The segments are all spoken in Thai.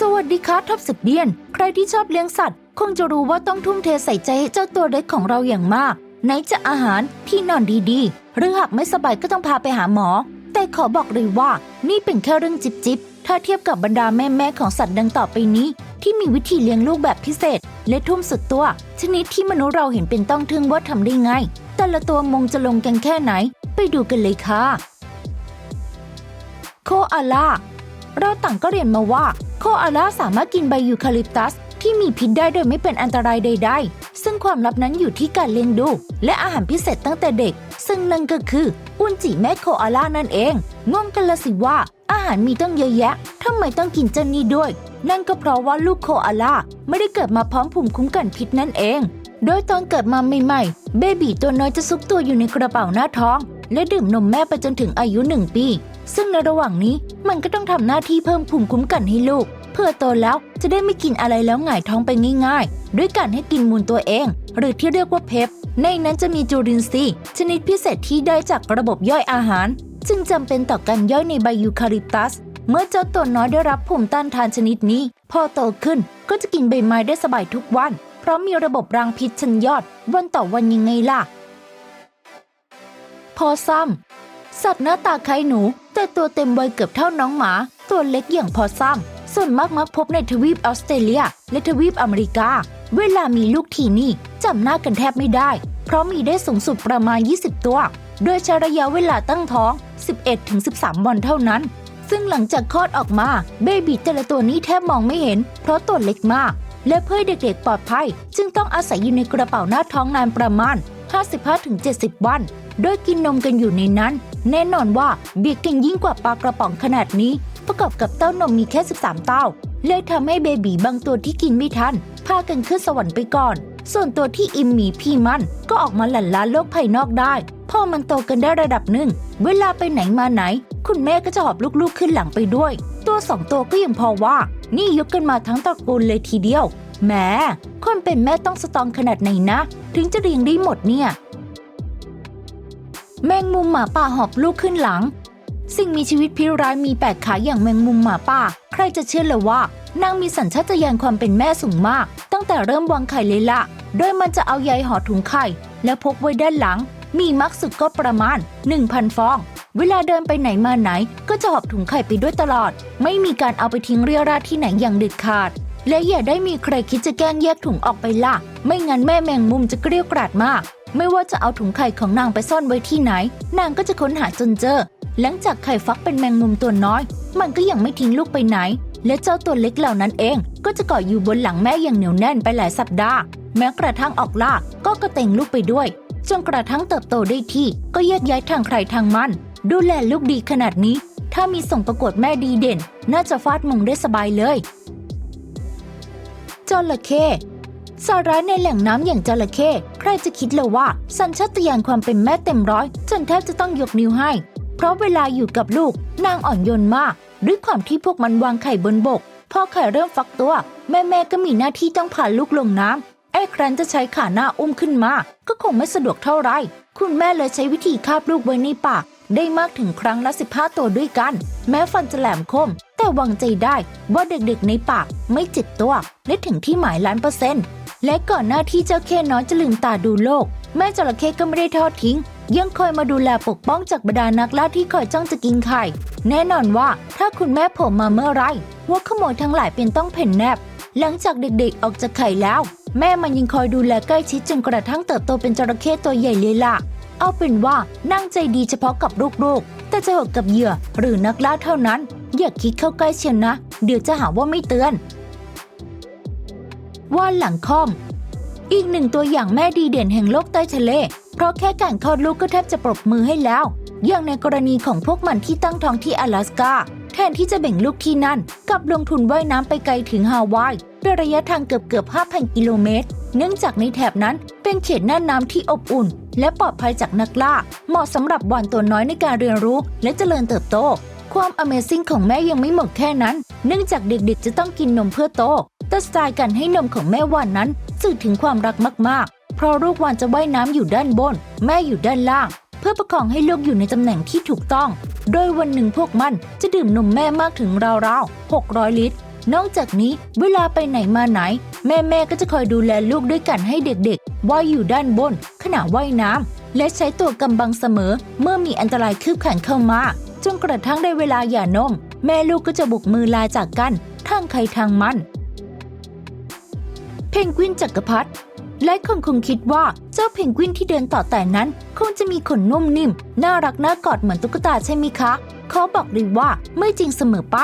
สวัสดีค่ะท็อปสิบเดียน ใครที่ชอบเลี้ยงสัตว์ คงจะรู้ว่าต้องทุ่มเทใส่ใจให้เจ้าตัวเล็กของเราอย่างมาก ไหนจะอาหารที่นอนดีๆ หรือหากไม่สบายก็ต้องพาไปหาหมอ แต่ขอบอกเลยว่า นี่เป็นแค่เรื่องจิบจิบๆถ้าเทียบกับบรรดาแม่ๆของสัตว์ดังต่อไปนี้ ที่มีวิธีเลี้ยงลูกแบบพิเศษ และทุ่มสุดตัว ชนิดที่มนุษย์เราเห็นเป็นต้องทึ่งว่าทำได้ไงแต่ละตัวมงจะลงกันแค่ไหน ไปดูกันเลยค่ะ โคอาล่าเราต่างก็เรียนมาว่า โคอาล่าสามารถกินใบยูคาลิปตัส ที่มีพิษได้โดยไม่เป็นอันตรายใด ๆ ซึ่งความลับนั้นอยู่ที่การเลี้ยงดู และอาหารพิเศษตั้งแต่เด็ก ซึ่งนั่นก็คืออุนจิแม่โคอาล่านั่นเองงงกันละสิว่า อาหารมีตั้งเยอะแยะทำไมต้องกินเจ้านี่ด้วย นั่นก็เพราะว่าลูกโคอาล่าไม่ได้เกิดมาพร้อมภูมิคุ้มกันพิษนั่นเอง โดยตอนเกิดมาใหม่ๆ เบบีตัวน้อยจะซุกตัวอยู่ในกระเป๋าหน้าท้อง และดื่มนมแม่ไปจนถึงอายุหนึ่งปีซึ่งในระหว่างนี้มันก็ต้องทำหน้าที่เพิ่มภูมิคุ้มกันให้ลูก เพื่อโตแล้วจะได้ไม่กินอะไรแล้วหงายท้องไปง่ายๆ ด้วยการให้กินมูลตัวเอง หรือที่เรียกว่าเพปในนั้นจะมีจุลินทรีย์ชนิดพิเศษที่ได้จากระบบย่อยอาหารจึงจำเป็นต่อการย่อยในใบยูคาลิปตัส เมื่อเจ้าตัวน้อยได้รับภูมิต้านทานชนิดนี้ พอโตขึ้นก็จะกินใบไม้ได้สบายทุกวัน เพราะมีระบบรางพิษชั้นยอด วันต่อวันยังไงล่ะ พอซ้ำสัตว์หน้าตาคล้ายหนู แต่ตัวเต็มวัยเกือบเท่าน้องหมา ตัวเล็กอย่างพอซ้ำ ส่วนมากมักพบในทวีปออสเตรเลีย และทวีปอเมริกา เวลามีลูกทีนี่จำหน้ากันแทบไม่ได้ เพราะมีได้สูงสุดประมาณ 20 ตัว โดยใช้ระยะเวลาตั้งท้อง 11-13 วันเท่านั้น ซึ่งหลังจากคลอดออกมาเบบีแต่ละตัวนี้แทบมองไม่เห็น เพราะตัวเล็กมาก และเพื่อเด็กๆปลอดภัย จึงต้องอาศัยอยู่ในกระเป๋าหน้าท้องนานประมาณ 55-70 วัน โดยกินนมกันอยู่ในนั้น แน่นอนว่าเบียดกันยิ่งกว่าปลากระป๋องขนาดนี้ ประกอบกับเต้านมมีแค่ 13 เต้า เลยทำให้เบบีบางตัวที่กินไม่ทัน พากันขึ้นสวรรค์ไปก่อน ส่วนตัวที่อิมมีพี่มันก็ออกมาหลั่นล้าโลกภายนอกได้ พอมันโตกันได้ระดับหนึ่ง เวลาไปไหนมาไหน คุณแม่ก็จะหอบลูกๆขึ้นหลังไปด้วย ตัวสองตัวก็ยังพอว่า นี่ยกกันมาทั้งตระกูลเลยทีเดียวแหมคนเป็นแม่ต้องสตองขนาดไหนนะ ถึงจะเรียงได้หมดเนี่ย แมงมุมหมาป่าหอบลูกขึ้นหลัง สิ่งมีชีวิตพิร้ายมีแปดขาอย่างแมงมุมหมาป่า ใครจะเชื่อเลยว่านางมีสัญชาตญาณความเป็นแม่สูงมาก ตั้งแต่เริ่มวางไข่เลยละโดยมันจะเอาใยห่อถุงไข่ แล้วพกไว้ด้านหลัง มีมักสุดก็ประมาณ 1,000 ฟอง เวลาเดินไปไหนมาไหน ก็จะหอบถุงไข่ไปด้วยตลอด ไม่มีการเอาไปทิ้งเรียราดที่ไหนอย่างเด็ดขาด และอย่าได้มีใครคิดจะแกล้งแยกถุงออกไปล่ะ ไม่งั้นแม่แมงมุมจะเกลี้ยวกราดมาก ไม่ว่าจะเอาถุงไข่ของนางไปซ่อนไว้ที่ไหน นางก็จะค้นหาจนเจอ หลังจากไข่ฟักเป็นแมงมุมตัวน้อย มันก็ยังไม่ทิ้งลูกไปไหน และเจ้าตัวเล็กเหล่านั้นเอง ก็จะเกาะอยู่บนหลังแม่อย่างเหนียวแน่นไปหลายสัปดาห์ แม้กระทั่งออกล่าก็กระเตงลูกไปด้วย จนกระทั่งเติบโตได้ที่ ก็แยกย้ายทางใครทางมัน ดูแลลูกดีขนาดนี้ ถ้ามีส่งประกวดแม่ดีเด่น น่าจะฟาดมงได้สบายเลยจระเข้สาระในแหล่งน้ำอย่างจระเข้ ครจะคิดเลยว่า สัญชาตญาณความเป็นแม่เต็มร้อย จนแทบจะต้องยกนิ้วให้ เพราะเวลาอยู่กับลูก นางอ่อนโยนมากด้วยความที่พวกมันวางไข่บนบก พอไข่เริ่มฟักตัว แม่แม่ก็มีหน้าที่ต้องพาลูกลงน้ำไอ้ครั้นจะใช้ขาหน้าอุ้มขึ้นมา ก็คงไม่สะดวกเท่าไร คุณแม่เลยใช้วิธีคาบลูกไว้ในปาก ได้มากถึงครั้งละ 15 ตัวด้วยกัน แม้ฟันจะแหลมคม แต่วางใจได้ว่าเด็กๆในปากไม่เจ็บตัว และถึงที่หมายล้านเปอร์เซ็นต์ และก่อนหน้าที่เจ้าเคน้อยจะลืมตาดูโลก แม่จระเข้ก็ไม่ได้ทอดทิ้ง ยังคอยมาดูแลปกป้องจากบรรดานักล่าที่คอยจ้องจะกินไข่ แน่นอนว่าถ้าคุณแม่ผล่มาเมื่อไรหัวขโมยทั้งหลายเป็นต้องเพ่นแนบ หลังจากเด็กๆออกจากไข่แล้ว แม่มันยังคอยดูแลใกล้ชิดจนกระทั่งเติบโตเป็นจระเข้ตัวใหญ่เลยล่ะเอาเป็นว่านั่งใจดีเฉพาะกับลูกๆ แต่จะหกกับเหยื่อหรือนักล่าเท่านั้น อย่าคิดเข้าใกล้เชียวนะ เดี๋ยวจะหาว่าไม่เตือน ว่านหลังคอม อีกหนึ่งตัวอย่างแม่ดีเด่นแห่งโลกใต้ทะเล เพราะแค่การคลอดลูกก็แทบจะปรบมือให้แล้ว อย่างในกรณีของพวกมันที่ตั้งท้องที่阿拉สกาแทนที่จะแบ่งลูกที่นั่นกับลงทุนว่ายน้ำไปไกลถึงฮาวายด้วยระยะทางเกือบเกือบ5,000 กิโลเมตร เนื่องจากในแถบนั้นเป็นเขตหน้าน้ำที่อบอุ่น และปลอดภัยจากนักล่า เหมาะสำหรับวานตัวน้อยในการเรียนรู้ และเจริญเติบโต ความ Amazing ของแม่ยังไม่หมดแค่นั้น เนื่องจากเด็กๆ จะต้องกินนมเพื่อโต แต่สไตล์การให้นมของแม่วานนั้น สื่อถึงความรักมากๆ เพราะลูกวานจะว่ายน้ำอยู่ด้านบน แม่อยู่ด้านล่าง เพื่อประคองให้ลูกอยู่ในตำแหน่งที่ถูกต้อง โดยวันหนึ่งพวกมันจะดื่มนมแม่มากถึงราวๆ 600 ลิตร นอกจากนี้เวลาไปไหนมาไหน แม่แม่ๆก็จะคอยดูแลลูกด้วยกันให้เด็กๆ ว่ายอยู่ด้านบน ขณะว่ายน้ำและใช้ตัวกำบังเสมอเมื่อมีอันตรายคืบขันเข้ามา จนกระทั่งได้เวลาหย่านม แม่ลูกก็จะบุกมือลาจากกันทางใครทางมัน เพนกวินจักรพรรดิหลายคนคงคิดว่าเจ้าเพนกวินที่เดินต่อแต่นั้น คงจะมีขนนุ่มนิ่ม น่ารักน่ากอดเหมือนตุ๊กตาใช่ไหมคะขอบอกเลยว่าไม่จริงเสมอไป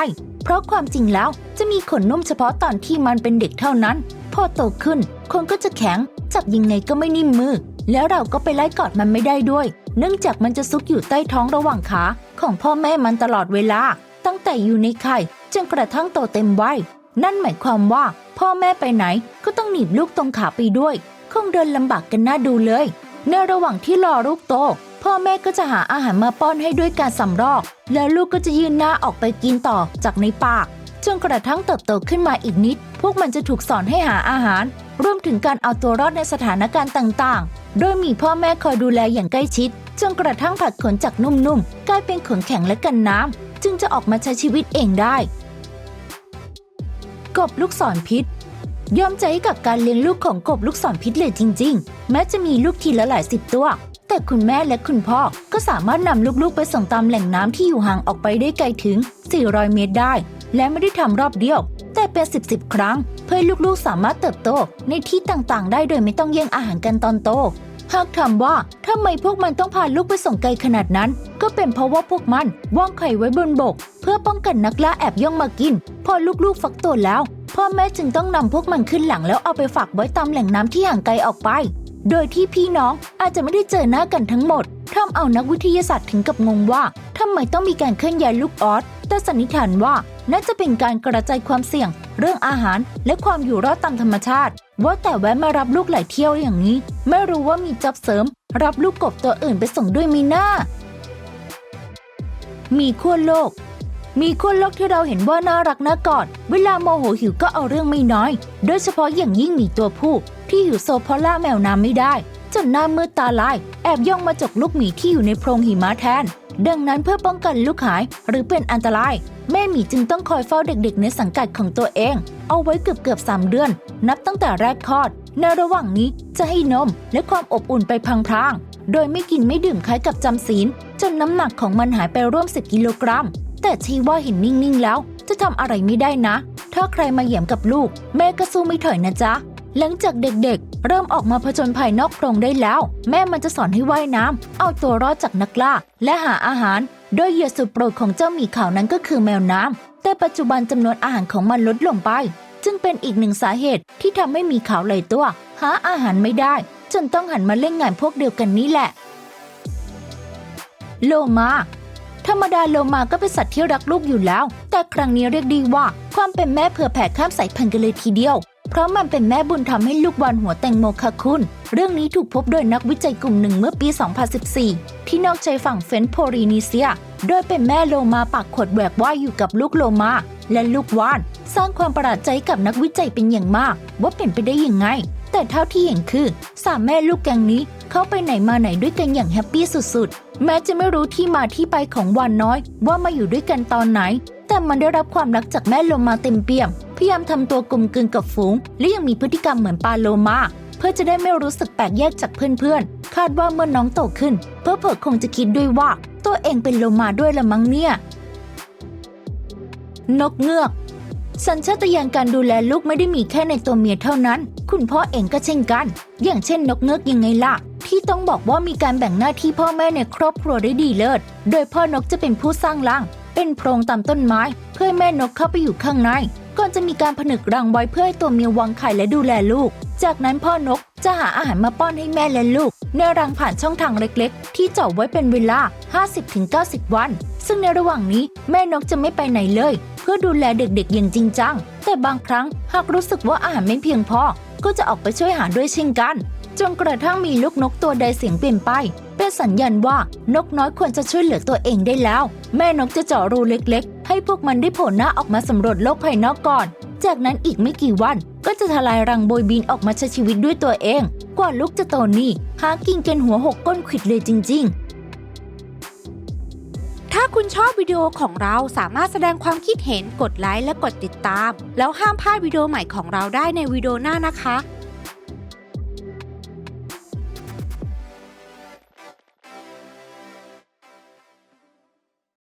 เพราะความจริงแล้วจะมีขนนุ่มเฉพาะตอนที่มันเป็นเด็กเท่านั้น พอโตขึ้นคนก็จะแข็ง จับยังไงก็ไม่นิ่มมือ แล้วเราก็ไปไล่กอดมันไม่ได้ด้วย เนื่องจากมันจะซุกอยู่ใต้ท้องระหว่างขาของพ่อแม่มันตลอดเวลา ตั้งแต่อยู่ในไข่จนกระทั่งโตเต็มวัยนั่นหมายความว่า พ่อแม่ไปไหนก็ต้องหนีบลูกตรงขาไปด้วย คงเดินลำบากกันน่าดูเลย ในระหว่างที่รอลูกโต พ่อแม่ก็จะหาอาหารมาป้อนให้ด้วยการสำรอก แล้วลูกก็จะยืนหน้าออกไปกินต่อจากในปากจนกระทั่งเติบโตขึ้นมาอีกนิด พวกมันจะถูกสอนให้หาอาหาร รวมถึงการเอาตัวรอดในสถานการณ์ต่าง ๆ โดยมีพ่อแม่คอยดูแลอย่างใกล้ชิด จนกระทั่งผัดขนจากนุ่มๆ กลายเป็นขนแข็งและกันน้ำ จึงจะออกมาใช้ชีวิตเองได้ กบลูกศรพิษ ยอมใจกับการเลี้ยงลูกของกบลูกศรพิษเลยจริง ๆ แม้จะมีลูกทีละหลายสิบตัว แต่คุณแม่และคุณพ่อก็สามารถนำลูกๆ ไปส่งตามแหล่งน้ำที่อยู่ห่างออกไปได้ไกลถึง 400 เมตรได้ และไม่ได้ทำรอบเดียว แต่เป็น10บสครั้ง เพื่อลูกๆสามารถเติบโตในที่ต่างๆ ได้โดยไม่ต้องแย่งอาหารกันตอนโต หากถามว่าทำไมพวกมันต้องพาลูกไปส่งไกลขนาดนั้น ก็เป็นเพราะว่าพวกมันวางไข่ไว้บนบก เพื่อป้องกันนักล่าแอบย่องมากิน พอลูกๆฟักตัวแล้ว พ่อแม่จึงต้องนำพวกมันขึ้นหลังแล้วเอาไปฝากไว้ตามแหล่งน้ำที่ห่างไกลออกไป โดยที่พี่น้องอาจจะไม่ได้เจอหน้ากันทั้งหมดทำเอานักวิทยาศาสตร์ถึงกับงงว่าทำไมต้องมีการเคลื่อนย้ายลูกออส ต่สันนิษฐานว่าน่าจะเป็นการกระจายความเสี่ยง เรื่องอาหารและความอยู่รอดตามธรรมชาติ ว่าแต่แวะมารับลูกหลายเที่ยวอย่างนี้ ไม่รู้ว่ามีจับเสริม รับลูกกบตัวอื่นไปส่งด้วยมีหน้า มีขั้วโลก มีขั้วโลกที่เราเห็นว่าน่ารักน่ากอด เวลาโมโหหิวก็เอาเรื่องไม่น้อย โดยเฉพาะอย่างยิ่งมีตัวผู้ ที่หิวโซเพราะล่าแมวน้ำไม่ได้จนหน้ามืดตาลาย แอบย่องมาจกลูกหมีที่อยู่ในโพรงหิมะแทน ดังนั้นเพื่อป้องกันลูกหายหรือเป็นอันตราย แม่หมีจึงต้องคอยเฝ้าเด็กๆ ในสังกัดของตัวเอง เอาไว้เกือบเกือบๆสามเดือน นับตั้งแต่แรกคลอด ในระหว่างนี้จะให้นมและความอบอุ่นไปพลางๆ โดยไม่กินไม่ดื่มคล้ายกับจำศีล จนน้ำหนักของมันหายไปร่วม 10 กิโลกรัม แต่ชีว่าเห็นนิ่งๆแล้ว จะทำอะไรไม่ได้นะ ถ้าใครมาเหยียบกับลูก แม่ก็สู้ไม่ถอยนะจ๊ะหลังจากเด็กๆ เริ่มออกมาผจญภัยนอกโพรงได้แล้ว แม่มันจะสอนให้ว่ายน้ำเอาตัวรอดจากนักล่า และหาอาหาร โดยเหยื่อสุดโปรดของเจ้าหมีขาวนั้นก็คือแมวน้ำแต่ปัจจุบันจำนวนอาหารของมันลดลงไป จึงเป็นอีกหนึ่งสาเหตุที่ทำให้หมีขาวไหลตัว หาอาหารไม่ได้ จนต้องหันมาเล่นงานพวกเดียวกันนี้แหละ โลมาธรรมดาโลมาก็เป็นสัตว์ที่รักลูกอยู่แล้ว แต่ครั้งนี้เรียกดีว่า ความเป็นแม่เผื่อแผ่ข้ามสายพันธุ์กันเลยทีเดียว เพราะมันเป็นแม่บุญทำให้ลูกบอลหัวแตงโมค่ะคุณ เรื่องนี้ถูกพบโดยนักวิจัยกลุ่มหนึ่งเมื่อปี 2014 ที่นอกชายฝั่งเฟนโพลีนีเซีย โดยเป็นแม่โลมาปากขดแหวกว่ายอยู่กับลูกโลมา และลูกวาน สร้างความประหลาดใจกับนักวิจัยเป็นอย่างมาก ว่าเป็นไปได้ยังไง แต่เท่าที่เห็นคือสามแม่ลูกแกงนี้เขาไปไหนมาไหนด้วยกันอย่างแฮปปี้สุดๆ แม้จะไม่รู้ที่มาที่ไปของวานน้อย ว่ามาอยู่ด้วยกันตอนไหน แต่มันได้รับความรักจากแม่โลมาเต็มเปี่ยม พยายามทำตัวกลมกลืนกับฝูง และยังมีพฤติกรรมเหมือนปลาโลมา เพื่อจะได้ไม่รู้สึกแปลกแยกจากเพื่อนๆ คาดว่าเมื่อน้องโตขึ้น เพื่อเผิคงจะคิดด้วยว่า ตัวเองเป็นโลมาด้วยละมั้งเนี่ย นกเงือก สัญชาตญาณการดูแลลูกไม่ได้มีแค่ในตัวเมียเท่านั้น คุณพ่อเองก็เช่นกัน อย่างเช่น นกเงือกยังไงล่ะที่ต้องบอกว่ามีการแบ่งหน้าที่พ่อแม่ในครอบครัวได้ดีเลิศ โดยพ่อนกจะเป็นผู้สร้างรัง เป็นโพรงตามต้นไม้ เพื่อให้แม่นกเข้าไปอยู่ข้างใน ก่อนจะมีการผนึกรังไว้เพื่อให้ตัวเมียวางไข่และดูแลลูก จากนั้นพ่อนกจะหาอาหารมาป้อนให้แม่และลูก ในรังผ่านช่องทางเล็กๆ ที่เจาะไว้เป็นเวลา 50-90 วัน ซึ่งในระหว่างนี้แม่นกจะไม่ไปไหนเลย เพื่อดูแลเด็กๆอย่างจริงจัง แต่บางครั้งหากรู้สึกว่าอาหารไม่เพียงพอ ก็จะออกไปช่วยหาด้วยเช่นกัน จนกระทั่งมีลูกนกตัวใดเสียงเปลี่ยนไป เป็นสัญญาณว่านกน้อยควรจะช่วยเหลือตัวเองได้แล้ว แม่นกจะเจาะรูเล็กๆ ให้พวกมันได้โผล่หน้าออกมาสำรวจโลกภายนอกก่อน จากนั้นอีกไม่กี่วันก็จะทลายรังโบยบินออกมาใช้ชีวิตด้วยตัวเอง กว่าลูกจะโตนี่หากินกันหัวหกก้นขิดเลยจริง ๆ ถ้าคุณชอบวิดีโอของเราสามารถแสดงความคิดเห็นกดไลค์และกดติดตาม แล้วห้ามพลาดวิดีโอใหม่ของเราได้ในวิดีโอหน้านะคะ